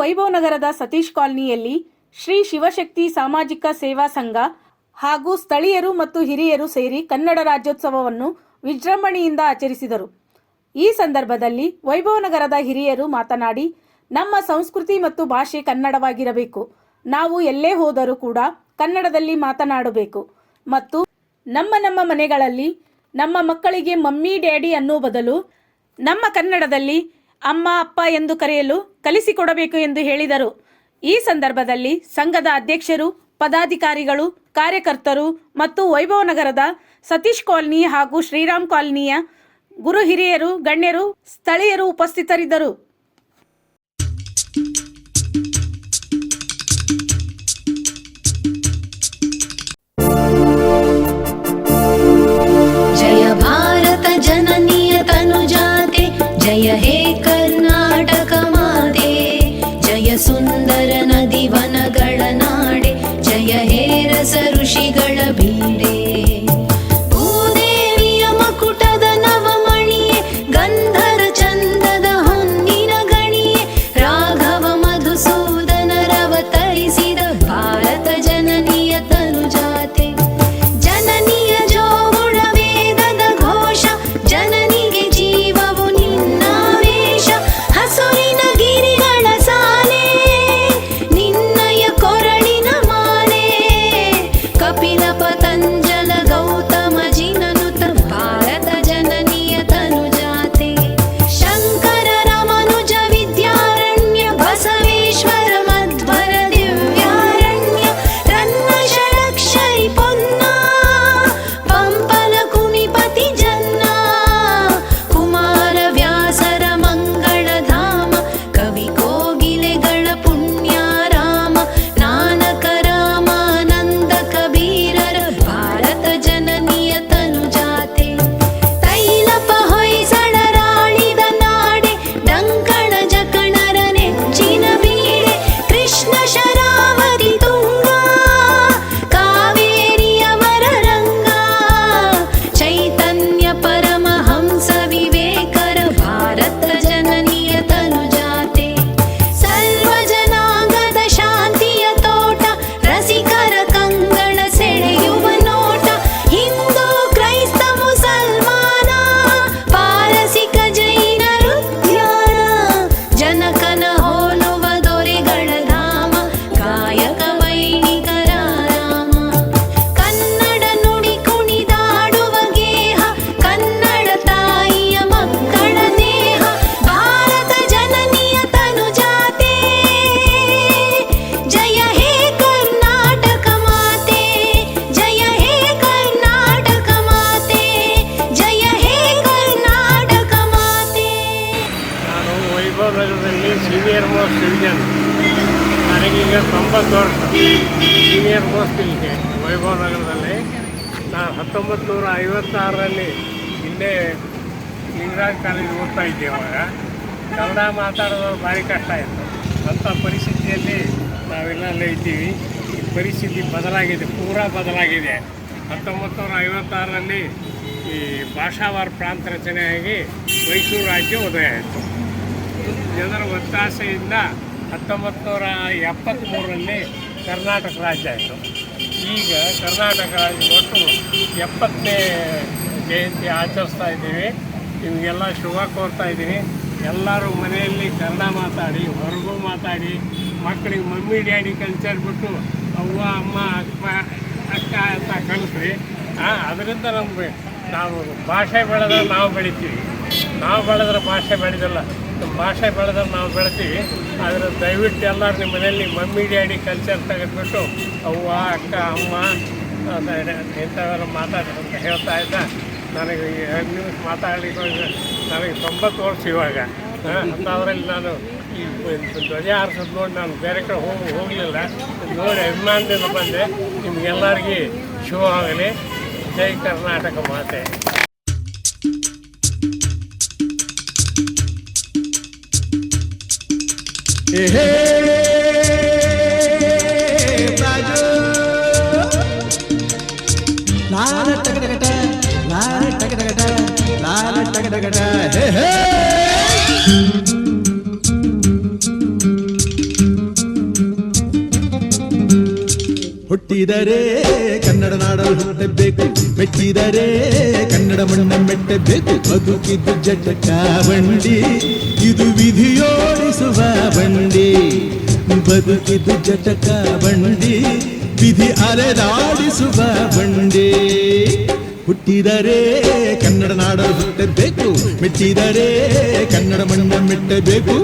ವೈಭವ್ ನಗರದ ಸತೀಶ್ ಕಾಲನಿಯಲ್ಲಿ ಶ್ರೀ ಶಿವಶಕ್ತಿ ಸಾಮಾಜಿಕ ಸೇವಾ ಸಂಘ ಹಾಗೂ ಸ್ಥಳೀಯರು ಮತ್ತು ಹಿರಿಯರು ಸೇರಿ ಕನ್ನಡ ರಾಜ್ಯೋತ್ಸವವನ್ನು ವಿಜೃಂಭಣೆಯಿಂದ ಆಚರಿಸಿದರು. ಈ ಸಂದರ್ಭದಲ್ಲಿ ವೈಭವ್ ನಗರದ ಹಿರಿಯರು ಮಾತನಾಡಿ, ನಮ್ಮ ಸಂಸ್ಕೃತಿ ಮತ್ತು ಭಾಷೆ ಕನ್ನಡವಾಗಿರಬೇಕು. ನಾವು ಎಲ್ಲೇ ಹೋದರೂ ಕೂಡ ಕನ್ನಡದಲ್ಲಿ ಮಾತನಾಡಬೇಕು. ಮತ್ತು ನಮ್ಮ ನಮ್ಮ ಮನೆಗಳಲ್ಲಿ ನಮ್ಮ ಮಕ್ಕಳಿಗೆ ಮಮ್ಮಿ, ಡ್ಯಾಡಿ ಅನ್ನೋ ಬದಲು ನಮ್ಮ ಕನ್ನಡದಲ್ಲಿ ಅಮ್ಮ, ಅಪ್ಪ ಎಂದು ಕರೆಯಲು ಕಲಿಸಿಕೊಡಬೇಕು ಎಂದು ಹೇಳಿದರು. ಈ ಸಂದರ್ಭದಲ್ಲಿ ಸಂಘದ ಅಧ್ಯಕ್ಷರು, ಪದಾಧಿಕಾರಿಗಳು, ಕಾರ್ಯಕರ್ತರು ಮತ್ತು ವೈಭವ ನಗರದ ಸತೀಶ್ ಕಾಲನಿ ಹಾಗೂ ಶ್ರೀರಾಮ್ ಕಾಲನಿಯ ಗುರು ಹಿರಿಯರು, ಗಣ್ಯರು, ಸ್ಥಳೀಯರು ಉಪಸ್ಥಿತರಿದ್ದರು. ಋಷಿಗಳ ಬೀಡೆ ನನಗೀಗ ತೊಂಬತ್ತು ವರ್ಷ ಸೀನಿಯರ್ ಮೋಸ್ಟ್ ಇಲ್ಲಿಗೆ, ವೈಭವ ನಗರದಲ್ಲಿ. ನಾವು ಹತ್ತೊಂಬತ್ತು ನೂರ ಐವತ್ತಾರರಲ್ಲಿ ಇಲ್ಲೇ ಲಿಂಗರಾಜ್ ಕಾಲೇಜ್ ಓದ್ತಾ ಇದ್ದೆ ಅವಾಗ ಕನ್ನಡ ಮಾತಾಡೋದು ಭಾರಿ ಕಷ್ಟ ಇತ್ತು ಅಂಥ ಪರಿಸ್ಥಿತಿಯಲ್ಲಿ ನಾವೆಲ್ಲ ಅಲ್ಲೇ ಇದ್ದೀವಿ. ಈ ಪರಿಸ್ಥಿತಿ ಬದಲಾಗಿದೆ, ಪೂರಾ ಬದಲಾಗಿದೆ. ಹತ್ತೊಂಬತ್ತು ನೂರ ಐವತ್ತಾರರಲ್ಲಿ ಈ ಭಾಷಾವಾರ ಪ್ರಾಂತ ರಚನೆಯಾಗಿ ಮೈಸೂರು ರಾಜ್ಯ ಉದಯ ಆಯಿತು. ಜನರ ಒತ್ತಾಸೆಯಿಂದ ಹತ್ತೊಂಬತ್ತು ನೂರ ಎಪ್ಪತ್ತ್ಮೂರರಲ್ಲಿ ಕರ್ನಾಟಕ ರಾಜ್ಯ ಆಯಿತು. ಈಗ ಕರ್ನಾಟಕ ರಾಜ್ಯ ಒಟ್ಟು ಎಪ್ಪತ್ತನೇ ಜಯಂತಿ ಆಚರಿಸ್ತಾ ಇದ್ದೀವಿ. ನಿಮಗೆಲ್ಲ ಶುಭ ಕೋರ್ತಾ ಇದ್ದೀನಿ. ಎಲ್ಲರೂ ಮನೆಯಲ್ಲಿ ಕನ್ನಡ ಮಾತಾಡಿ, ಹೊರಗೂ ಮಾತಾಡಿ, ಮಕ್ಕಳಿಗೆ ಮಮ್ಮಿ, ಡ್ಯಾಡಿ ಕಲ್ಚರ್ ಬಿಟ್ಟು ಅವ್ವ, ಅಮ್ಮ ಅಕ್ಕ ಅಕ್ಕ ಅಂತ ಕಲಿಸ್ರಿ. ಅದರಿಂದ ನಮಗೆ ನಾವು ಭಾಷೆ ಬೆಳೆದ್ರೆ ನಾವು ಬೆಳಿತೀವಿ. ನಾವು ಬೆಳೆದ್ರೆ ಭಾಷೆ ಬೆಳೆದಿಲ್ಲ. ಭಾಷೆ ಬೆಳೆದ್ರೆ ನಾವು ಬೆಳಿತೀವಿ. ಆದರೆ ದಯವಿಟ್ಟು ಎಲ್ಲರೂ ನಿಮ್ಮ ಮನೆಯಲ್ಲಿ ಮಮ್ಮಿ ಡ್ಯಾಡಿ ಕಲ್ಚರ್ ತೆಗೆದುಬಿಟ್ಟು ಅವ್ವ, ಅಕ್ಕ, ಅಮ್ಮ ಇಂಥವೆಲ್ಲ ಅಂತ ಹೇಳ್ತಾ ಇದ್ದ. ನನಗೆ ಎರಡು ನಿಮಿಷ ಮಾತಾಡಲಿಕ್ಕೆ ನನಗೆ ತೊಂಬತ್ತು ವರ್ಷ ಇವಾಗ. ಅಂಥದ್ರಲ್ಲಿ ನಾನು ಈ ಧ್ವಜ ಹಾರಿಸೋದು ನೋಡಿ ನಾನು ಬೇರೆ ಕಡೆ ಹೋಗಿ, ಹೋಗಲಿಲ್ಲ. ನೋಡಿ ಅಭಿಮಾನದಿಂದ ಬಂದೆ. ನಿಮಗೆಲ್ಲರಿಗೆ ಶುಭವಾಗಲಿ. ಜೈ ಕರ್ನಾಟಕ ಮಾತೆ. ಹುಟ್ಟಿದರೆ ಕನ್ನಡ ನಾಡಲು ಹುಟ್ಟಬೇಕು ಮೆಟ್ಟಿದರೆ ಕನ್ನಡ ಮಣ್ಣ ಮೆಟ್ಟಬೇಕು ಬದುಕಿದ್ದು ಜಟಕ ಬಂಡಿ ಇದು ವಿಧಿ ವಿಧಿಯೋಡಿಸುವ ಬಂಡಿ, ಬದುಕಿದು ಜಟಕ ಬಂಡಿ, ವಿಧಿ ಅಲೆದಾಡಿಸುವ ಬಂಡಿ. ಹುಟ್ಟಿದರೆ ಕನ್ನಡ ನಾಡ ಹುಟ್ಟಬೇಕು ಮೆಟ್ಟಿದರೆ ಕನ್ನಡ ಮಣ್ಣ ಮೆಟ್ಟಬೇಕು.